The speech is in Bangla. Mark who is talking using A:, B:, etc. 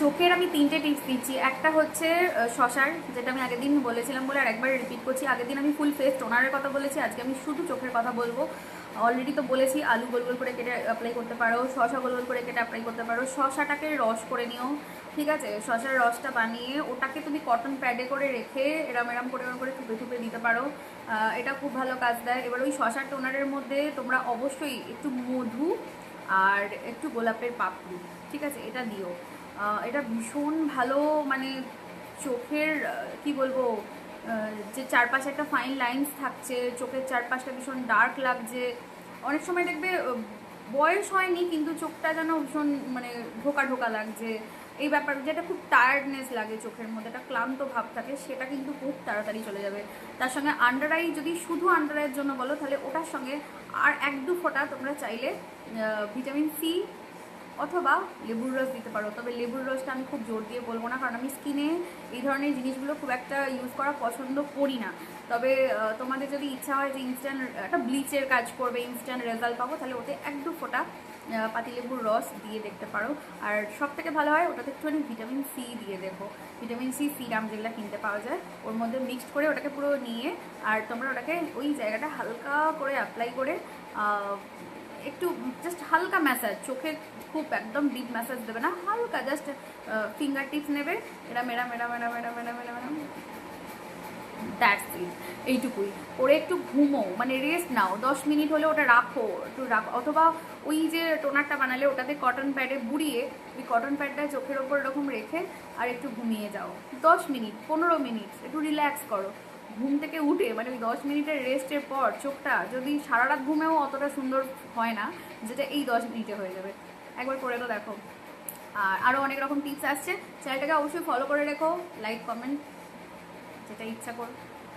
A: চোখের আমি তিনটে টিপস দিচ্ছি। একটা হচ্ছে শশার, যেটা আমি আগের দিন বলেছিলাম বলে আর একবার রিপিট করছি। আগের দিন আমি ফুল ফেস টোনারের কথা বলেছি, আজকে আমি শুধু চোখের কথা বলব। অলরেডি তো বলেছি, আলু গোল গোল করে কেটে অ্যাপ্লাই করতে পারো, শশা গোল গোল করে কেটে অ্যাপ্লাই করতে পারো। শশাটাকে রস করে নিও, ঠিক আছে? শশার রসটা বানিয়ে ওটাকে তুমি কটন প্যাডে করে রেখে এরম এরম করে এরম করে থুপে থুপে দিতে পারো। এটা খুব ভালো কাজ দেয়। এবার ওই শশার টোনারের মধ্যে তোমরা অবশ্যই একটু মধু আর একটু গোলাপের পাপড়ি, ঠিক আছে? এটা দিও। এটা ভীষণ ভালো মানে চোখের কি বলব যে চারপাশে একটা ফাইন লাইন্স থাকছে, চোখের চারপাশটা ভীষণ ডার্ক লাগছে। অনেক সময় দেখবে বয়স হয়নি, কিন্তু চোখটা যেন ভীষণ মানে ঢোকা ঢোকা লাগছে। এই ব্যাপার, যেটা খুব টায়ার্ডনেস লাগে চোখের মধ্যে, একটা ক্লান্ত ভাব থাকে, সেটা কিন্তু খুব তাড়াতাড়ি চলে যাবে। তার সঙ্গে আন্ডার আই যদি শুধু আন্ডার আইয়ের জন্য বলো, তাহলে ওটার সঙ্গে আর এক দু ফোঁটা তোমরা চাইলে ভিটামিন সি অথবা লেবুর রস দিতে পারো। তবে লেবুর রসটা আমি খুব জোর দিয়ে বলব না, কারণ আমি স্কিনে এই ধরনের জিনিসগুলো খুব একটা ইউজ করা পছন্দ করি না। তবে তোমাদের যদি ইচ্ছা হয় যে ইনস্ট্যান্ট একটা ব্লিচের কাজ করবে ইনস্ট্যান্ট রেজাল্ট পাবো, তাহলে ওতে এক দু ফোঁটা পাতিলেবুর রস দিয়ে দেখতে পারো। আর সব থেকে ভালো হয়, ওটাতে একটুখানি ভিটামিন সি দিয়ে দেখো ভিটামিন সি সিরাম যেগুলো কিনতে পাওয়া যায়, ওর মধ্যে মিক্সড করে ওটাকে পুরো নিয়ে, আর তোমরা ওটাকে ওই জায়গাটা হালকা করে অ্যাপ্লাই করে একটু জাস্ট হালকা ম্যাসাজ চোখে খুব একদম ডিপ ম্যাসাজ দেবে না, হালকা জাস্ট ফিঙ্গার টিপস নেবে এরম এরম এরম এরম এরম এরম এরম এরম দ্যাটস ইট এইটুকুই। ওরে একটু ঘুমো মানে রেস্ট নাও, দশ মিনিট হলে ওটা রাখো, একটু রাখো, অথবা ওই যে টোনারটা বানালে ওটাতে কটন প্যাডে বুড়িয়ে, ওই কটন প্যাডটা চোখের ওপর এরকম রেখে আর একটু ঘুমিয়ে যাও। দশ মিনিট, পনেরো মিনিট, একটু রিল্যাক্স করো। ঘুম থেকে উঠে মানে ওই দশ মিনিটের রেস্টের পর চোখটা যদি সারা রাত ঘুমেও অতটা সুন্দর হয় না, যেটা এই দশ মিনিটে হয়ে যাবে। একবার করে তো দেখো। আর আরও অনেক রকম টিপস আসছে। চ্যানেলটাকে অবশ্যই ফলো করে রেখো লাইক কমেন্ট যেটা ইচ্ছা করো।